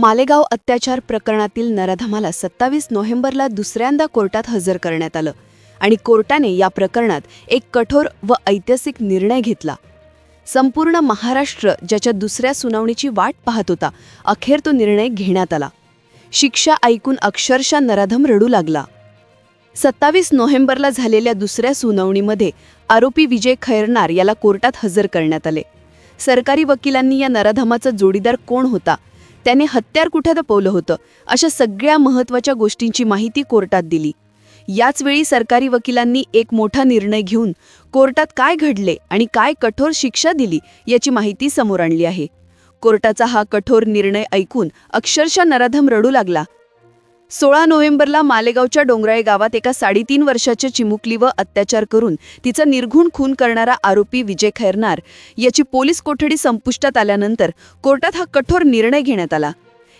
मालेगाव अत्याचार प्रकरणातील नराधमाला सत्तावीस नोव्हेंबरला दुसऱ्यांदा कोर्टात हजर करण्यात आलं आणि कोर्टाने या प्रकरणात एक कठोर व ऐतिहासिक निर्णय घेतला. संपूर्ण महाराष्ट्र ज्याच्या दुसऱ्या सुनावणीची वाट पाहत होता अखेर तो निर्णय घेण्यात आला. शिक्षा ऐकून अक्षरशः नराधम रडू लागला. सत्तावीस नोव्हेंबरला झालेल्या दुसऱ्या सुनावणीमध्ये आरोपी विजय खैरनार याला कोर्टात हजर करण्यात आले. सरकारी वकिलांनी या नराधमाचा जोडीदार कोण होता त्याने हत्यार कुठे दपवलं होतं अशा सगळ्या महत्त्वाच्या गोष्टींची माहिती कोर्टात दिली. याचवेळी सरकारी वकिलांनी एक मोठा निर्णय घेऊन कोर्टात काय घडले आणि काय कठोर शिक्षा दिली याची माहिती समोर आणली आहे. कोर्टाचा हा कठोर निर्णय ऐकून अक्षरशः नराधम रडू लागला. सोळा नोव्हेंबरला मालेगावच्या डोंगराळे गावात एका साडेतीन वर्षाच्या चिमुकलीवर अत्याचार करून तिचा निर्घुण खून करणारा आरोपी विजय खैरनार याची पोलीस कोठडी संपुष्टात आल्यानंतर कोर्टात हा कठोर निर्णय घेण्यात आला.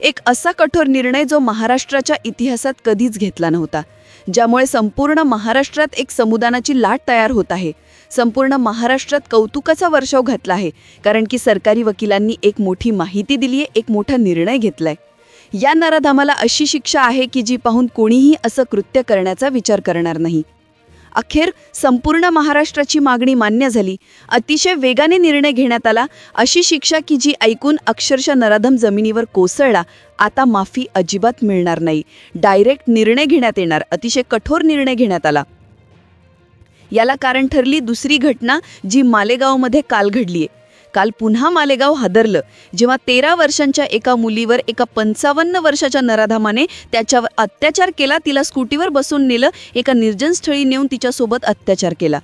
एक असा कठोर निर्णय जो महाराष्ट्राच्या इतिहासात कधीच घेतला नव्हता ज्यामुळे संपूर्ण महाराष्ट्रात एक समुदानाची लाट तयार होत आहे. संपूर्ण महाराष्ट्रात कौतुकाचा वर्षाव घातला आहे कारण की सरकारी वकिलांनी एक मोठी माहिती दिली आहे एक मोठा निर्णय घेतलाय. या नराधामाला अशी शिक्षा आहे की जी पाहून कोणीही असं कृत्य करण्याचा विचार करणार नाही. अखेर संपूर्ण महाराष्ट्राची मागणी मान्य झाली. अतिशय वेगाने निर्णय घेण्यात आला. अशी शिक्षा की जी ऐकून अक्षरशः नराधम जमिनीवर कोसळला आता माफी अजिबात मिळणार नाही. डायरेक्ट निर्णय घेण्यात येणार. अतिशय कठोर निर्णय घेण्यात आला. याला कारण ठरली दुसरी घटना जी मालेगावमध्ये काल घडलीय. काल पुन्हा मालेगाव हादरलं. जेव्हा तेरा वर्षांच्या एका मुलीवर एका पंचावन्न वर्षाच्या नराधामाने त्याच्यावर अत्याचार केला तिला स्कूटीवर बसून नेलं एका निर्जन स्थळी नेऊन तिच्यासोबत अत्याचार केला.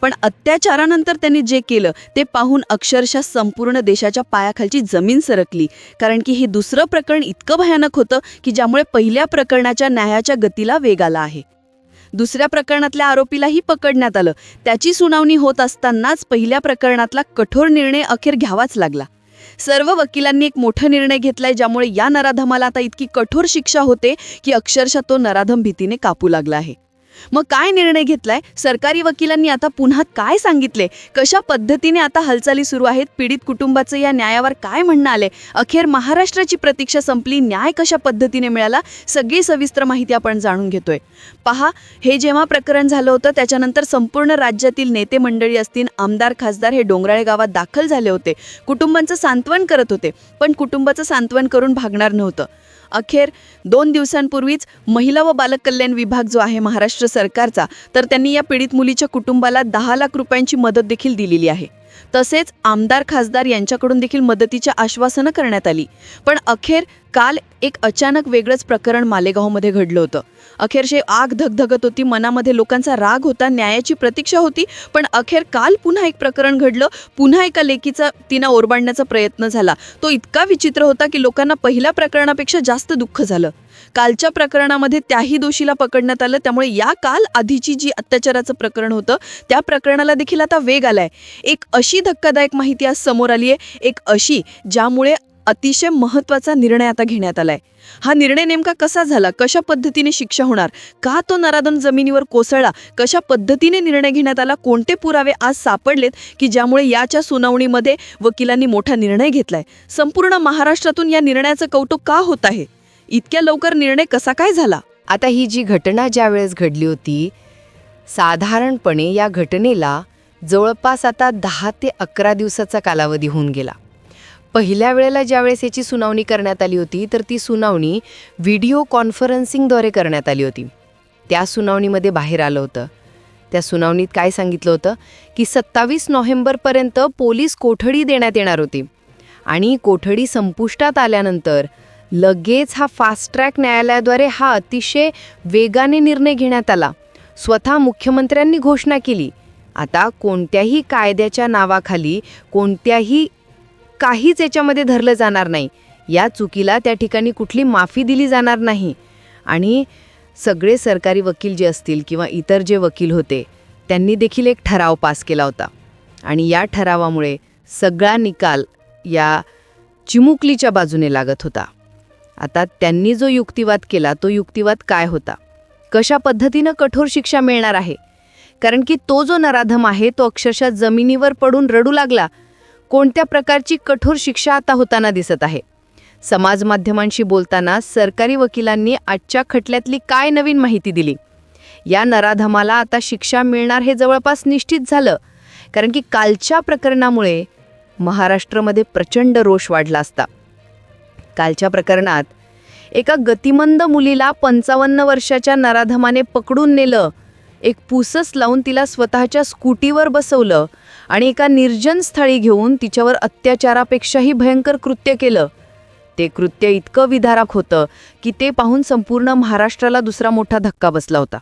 पण अत्याचारानंतर त्यांनी जे केलं ते पाहून अक्षरशः संपूर्ण देशाच्या पायाखालची जमीन सरकली. कारण की हे दुसरं प्रकरण इतकं भयानक होतं की ज्यामुळे पहिल्या प्रकरणाच्या न्यायाच्या गतीला वेग आला आहे. दुसऱ्या प्रकरणातल्या आरोपीलाही पकडण्यात आलं. त्याची सुनावणी होत असतानाच पहिल्या प्रकरणातला कठोर निर्णय अखेर घ्यावाच लागला. सर्व वकिलांनी एक मोठा निर्णय घेतलाय ज्यामुळे या नराधमाला आता इतकी कठोर शिक्षा होते की अक्षरशः तो नराधम भीतीने कापू लागला आहे. मग काय निर्णय घेतलाय? सरकारी वकिलांनी आता पुन्हा काय सांगितले? कशा पद्धतीने आता हालचाली सुरू आहेत? पीडित कुटुंबाचं या न्यायावर काय म्हणणं आले अखेर महाराष्ट्राची प्रतीक्षा संपली न्याय कशा पद्धतीने मिळाला? सगळी सविस्तर माहिती आपण जाणून घेतोय. पहा हे जेव्हा प्रकरण झालं होतं त्याच्यानंतर संपूर्ण राज्यातील नेते मंडळी असतील आमदार खासदार हे डोंगराळे गावात दाखल झाले होते. कुटुंबांचं सांत्वन करत होते पण कुटुंबाचं सांत्वन करून भागणार नव्हतं. अखेर दोन दिवसांपूर्वीच महिला व बालक कल्याण विभाग जो आहे महाराष्ट्र सरकारचा तर त्यांनी या पीडित मुलीच्या कुटुंबाला दहा लाख रुपयांची मदत देखील दिलेली आहे. तसेच आमदार खासदार यांच्याकडून देखील मदतीची आश्वासनं करण्यात आली. पण अखेर काल एक अचानक वेगळंच प्रकरण मालेगावमध्ये घडलं होतं. अखेरशे आग धगधगत होती मनामध्ये लोकांचा राग होता न्यायाची प्रतीक्षा होती पण अखेर काल पुन्हा एक प्रकरण घडलं. पुन्हा एका लेकीचा तिनं ओरबाडण्याचा प्रयत्न झाला. तो इतका विचित्र होता की लोकांना पहिल्या प्रकरणापेक्षा जास्त दुःख झालं. कालच्या प्रकरणामध्ये त्याही दोषीला पकडण्यात आलं. त्यामुळे या काल आधीची जी अत्याचाराचं प्रकरण होतं त्या प्रकरणाला देखील आता वेग आलाय. एक अशी धक्कादायक माहिती आज समोर आली आहे एक अशी ज्यामुळे अतिशय महत्त्वाचा निर्णय आता घेण्यात आलाय. हा निर्णय नेमका कसा झाला? कशा पद्धतीने शिक्षा होणार? का तो नराधम जमिनीवर कोसळला? कशा पद्धतीने निर्णय घेण्यात आला? कोणते पुरावे आज सापडलेत की ज्यामुळे याच्या सुनावणीमध्ये वकिलांनी मोठा निर्णय घेतलाय? संपूर्ण महाराष्ट्रातून या निर्णयाचं कौतुक का होत आहे? इतक्या लवकर निर्णय कसा काय झाला? आता ही जी घटना ज्यावेळेस घडली होती साधारणपणे या घटनेला जवळपास आता दहा ते अकरा दिवसाचा कालावधी होऊन गेला. पहिल्या वेळेला ज्यावेळेस याची सुनावणी करण्यात आली होती तर ती सुनावणी व्हिडिओ कॉन्फरन्सिंगद्वारे करण्यात आली होती. त्या सुनावणीमध्ये बाहेर आलं होतं. त्या सुनावणीत काय सांगितलं होतं? की सत्तावीस नोव्हेंबरपर्यंत पोलीस कोठडी देण्यात येणार होती. आणि कोठडी संपुष्टात आल्यानंतर लगेच हा फास्ट ट्रॅक न्यायालयाद्वारे हा अतिशय वेगाने निर्णय घेण्यात आला. स्वतः मुख्यमंत्र्यांनी घोषणा केली. आता कोणत्याही कायद्याच्या नावाखाली कोणत्याही काहीच याच्यामध्ये धरलं जाणार नाही. या चुकीला त्या ठिकाणी कुठली माफी दिली जाणार नाही. आणि सगळे सरकारी वकील जे असतील किंवा इतर जे वकील होते त्यांनी देखील एक ठराव पास केला होता. आणि या ठरावामुळे सगळा निकाल या चिमुकलीच्या बाजूने लागत होता. आता त्यांनी जो युक्तिवाद केला तो युक्तिवाद काय होता? कशा पद्धतीनं कठोर शिक्षा मिळणार आहे? कारण की तो जो नराधम आहे तो अक्षरशः जमिनीवर पडून रडू लागला कोणत्या प्रकारची कठोर शिक्षा आता होताना दिसत आहे? समाज माध्यमांशी बोलताना सरकारी वकिलांनी आजच्या खटल्यातली काय नवीन माहिती दिली? या नराधमाला आता शिक्षा मिळणार हे जवळपास निश्चित झालं कारण की कालच्या प्रकरणामुळे महाराष्ट्रामध्ये प्रचंड रोष वाढला असता. कालच्या प्रकरणात एका गतिमंद मुलीला पंचावन्न वर्षाच्या नराधमाने पकडून नेलं एक पुसस लावून तिला स्वतःच्या स्कूटीवर बसवलं आणि एका निर्जन स्थळी घेऊन तिच्यावर अत्याचारापेक्षाही भयंकर कृत्य केलं. ते कृत्य इतकं विधारक होतं की ते पाहून संपूर्ण महाराष्ट्राला दुसरा मोठा धक्का बसला होता.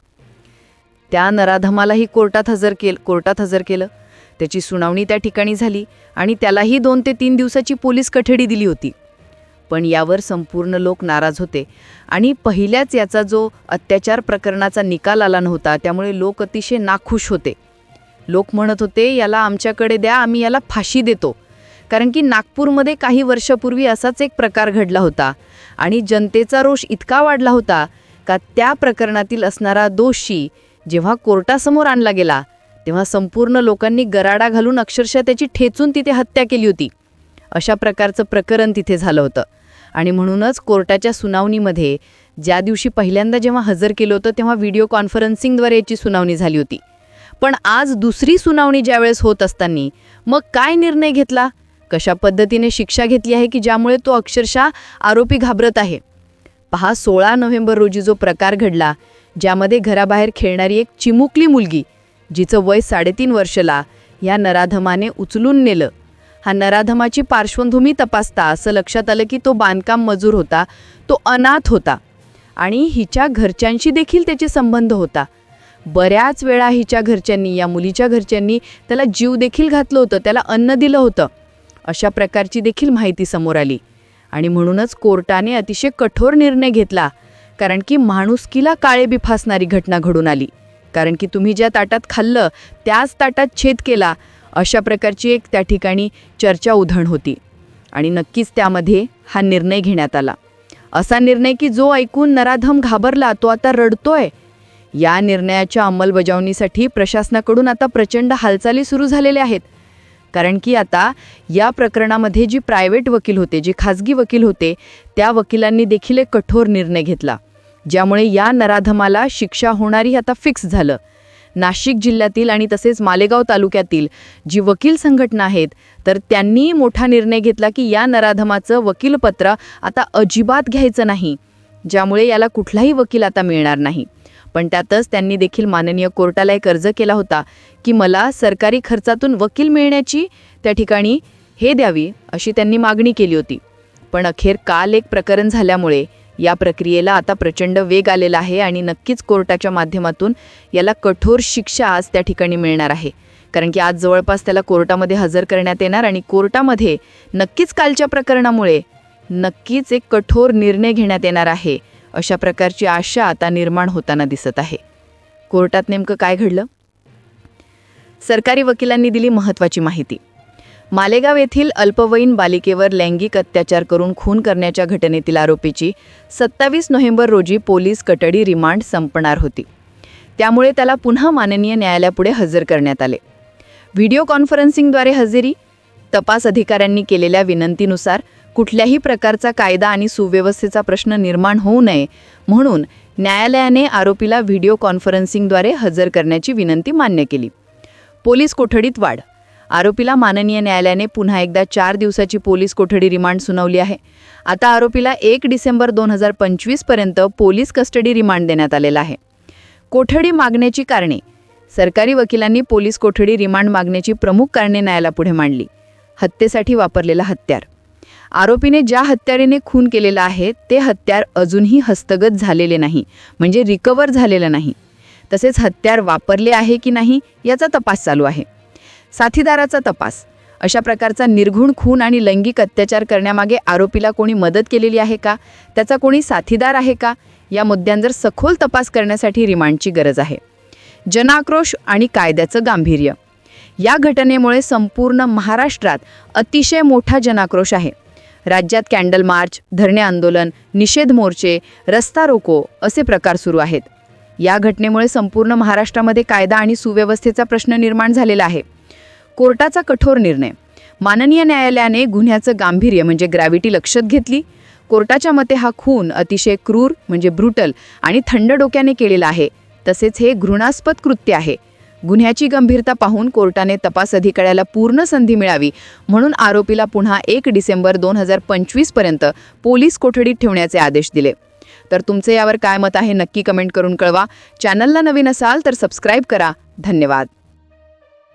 त्या नराधमालाही कोर्टात हजर केल कोर्टात हजर केलं. त्याची सुनावणी त्या ठिकाणी झाली आणि त्यालाही दोन ते तीन दिवसाची पोलीस कठडी दिली होती. पण यावर संपूर्ण लोक नाराज होते आणि पहिल्याच याचा जो अत्याचार प्रकरणाचा निकाल आला नव्हता त्यामुळे लोक अतिशय नाखुश होते. लोक म्हणत होते याला आमच्याकडे द्या आम्ही याला फाशी देतो. कारण की नागपूरमध्ये काही वर्षापूर्वी असाच एक प्रकार घडला होता. आणि जनतेचा रोष इतका वाढला होता का त्या प्रकरणातील असणारा दोषी जेव्हा कोर्टासमोर आणला गेला तेव्हा संपूर्ण लोकांनी गराडा घालून अक्षरशः त्याची ठेचून तिथे हत्या केली होती. अशा प्रकारचं प्रकरण तिथे झालं होतं. आणि म्हणूनच कोर्टाच्या सुनावणीमध्ये ज्या दिवशी पहिल्यांदा जेव्हा हजर केलं होतं तेव्हा व्हिडिओ कॉन्फरन्सिंगद्वारे याची सुनावणी झाली होती. पण आज दुसरी सुनावणी ज्यावेळेस होत असताना मग काय निर्णय घेतला? कशा पद्धतीने शिक्षा घेतली आहे की ज्यामुळे तो अक्षरशः आरोपी घाबरत आहे? पहा सोळा नोव्हेंबर रोजी जो प्रकार घडला ज्यामध्ये घराबाहेर खेळणारी एक चिमुकली मुलगी जिचं वय साडेतीन वर्षला या नराधमाने उचलून नेलं. हा नराधमाची पार्श्वभूमी तपासता असं लक्षात आलं की तो बांधकाम मजूर होता तो अनाथ होता. आणि हिच्या घरच्यांशी देखील त्याचे संबंध होता. बऱ्याच वेळा हिच्या घरच्यांनी या मुलीच्या घरच्यांनी त्याला जीव देखील घातलं होतं त्याला अन्न दिलं होतं. अशा प्रकारची देखील माहिती समोर आली. आणि म्हणूनच कोर्टाने अतिशय कठोर निर्णय घेतला कारण की माणुसकीला काळेबी फासणारी घटना घडून आली. कारण की तुम्ही ज्या ताटात खाल्लं त्याच ताटात छेद केला अशा प्रकारची एक त्या ठिकाणी चर्चा उधण होती. आणि नक्कीच त्यामध्ये हा निर्णय घेण्यात आला. असा निर्णय की जो ऐकून नराधम घाबरला तो आता रडतोय या निर्णयाच्या अंमलबजावणीसाठी प्रशासनाकडून आता प्रचंड हालचाली सुरू झालेल्या आहेत. कारण की आता या प्रकरणामध्ये जी प्रायव्हेट वकील होते जे खाजगी वकील होते त्या वकिलांनी देखील एक कठोर निर्णय घेतला. ज्यामुळे या नराधमाला शिक्षा होणारी आता फिक्स झालं. नाशिक जिल्ह्यातील आणि तसेच मालेगाव तालुक्यातील जी वकील संघटना आहेत तर त्यांनी मोठा निर्णय घेतला की या नराधमाचं वकीलपत्र आता अजिबात घ्यायचं नाही. ज्यामुळे याला कुठलाही वकील आता मिळणार नाही. पण त्यातच त्यांनी देखील माननीय कोर्टाला एक अर्ज केला होता की मला सरकारी खर्चातून वकील मिळण्याची त्या ठिकाणी हे द्यावी अशी त्यांनी मागणी केली होती. पण अखेर काल एक प्रकरण झाल्यामुळे या प्रक्रियेला आता प्रचंड वेग आलेला आहे आणि नक्कीच कोर्टाच्या माध्यमातून याला कठोर शिक्षा आज त्या ठिकाणी मिळणार आहे. कारण की आज जवळपास त्याला कोर्टामध्ये हजर करण्यात येणार आणि कोर्टामध्ये नक्कीच कालच्या प्रकरणामुळे नक्कीच एक कठोर निर्णय घेण्यात येणार आहे. अशा प्रकारची आशा आता निर्माण होताना दिसत आहे. कोर्टात नेमकं काय घडलं? सरकारी वकिलांनी दिली महत्त्वाची माहिती. मालेगाव येथील अल्पवयीन बालिकेवर लैंगिक अत्याचार करून खून करण्याच्या घटनेतील आरोपीची सत्तावीस नोव्हेंबर रोजी पोलीस कटडी रिमांड संपणार होती. त्यामुळे त्याला पुन्हा माननीय न्यायालयापुढे हजर करण्यात आले. व्हिडिओ कॉन्फरन्सिंगद्वारे हजेरी? तपास अधिकाऱ्यांनी केलेल्या विनंतीनुसार कुठल्याही प्रकारचा कायदा आणि सुव्यवस्थेचा प्रश्न निर्माण होऊ नये म्हणून न्यायालयाने आरोपीला व्हिडिओ कॉन्फरन्सिंगद्वारे हजर करण्याची विनंती मान्य केली. पोलीस कोठडीत वाढ. आरोपीला माननीय न्यायालयाने पुन्हा एकदा चार दिवसाची पोलीस कोठडी रिमांड सुनावली आहे. आता आरोपीला एक डिसेंबर दोन हजार पंचवीसपर्यंत पोलीस कस्टडी रिमांड देण्यात आलेला आहे. कोठडी मागण्याची कारणे. सरकारी वकिलांनी पोलीस कोठडी रिमांड मागण्याची प्रमुख कारणे न्यायालयापुढे मांडली. हत्येसाठी वापरलेला हत्यार. आरोपीने ज्या हत्यारेने खून केलेला आहे ते हत्यार अजूनही हस्तगत झालेले नाही म्हणजे रिकवर झालेलं नाही. तसेच हत्यार वापरले आहे की नाही याचा तपास चालू आहे. साथीदाराचा तपास. अशा प्रकारचा निर्घुण खून आणि लैंगिक अत्याचार करण्यामागे आरोपीला कोणी मदत केलेली आहे का? त्याचा कोणी साथीदार आहे का? या मुद्द्यांवर सखोल तपास करण्यासाठी रिमांडची गरज आहे. जनाक्रोश आणि कायद्याचं गांभीर्य. या घटनेमुळे संपूर्ण महाराष्ट्रात अतिशय मोठा जनाक्रोश आहे. राज्यात कॅन्डल मार्च धरणे आंदोलन निषेध मोर्चे रस्ता रोको असे प्रकार सुरू आहेत. या घटनेमुळे संपूर्ण महाराष्ट्रामध्ये कायदा आणि सुव्यवस्थेचा प्रश्न निर्माण झालेला आहे. कोर्टाचा कठोर निर्णय. माननीय न्यायालयाने गुन्ह्याचं गांभीर्य म्हणजे ग्रॅव्हिटी लक्षात घेतली. कोर्टाच्या मते हा खून अतिशय क्रूर म्हणजे ब्रुटल आणि थंड डोक्याने केलेला आहे. तसेच हे घृणास्पद कृत्य आहे. गुन्ह्याची गंभीरता पाहून कोर्टाने तपास अधिकाऱ्याला पूर्ण संधी मिळावी म्हणून आरोपीला पुन्हा एक डिसेंबर दोन हजार पंचवीसपर्यंत पोलीस कोठडीत ठेवण्याचे आदेश दिले. तर तुमचे यावर काय मत आहे नक्की कमेंट करून कळवा. चॅनलला नवीन असाल तर सबस्क्राईब करा. धन्यवाद.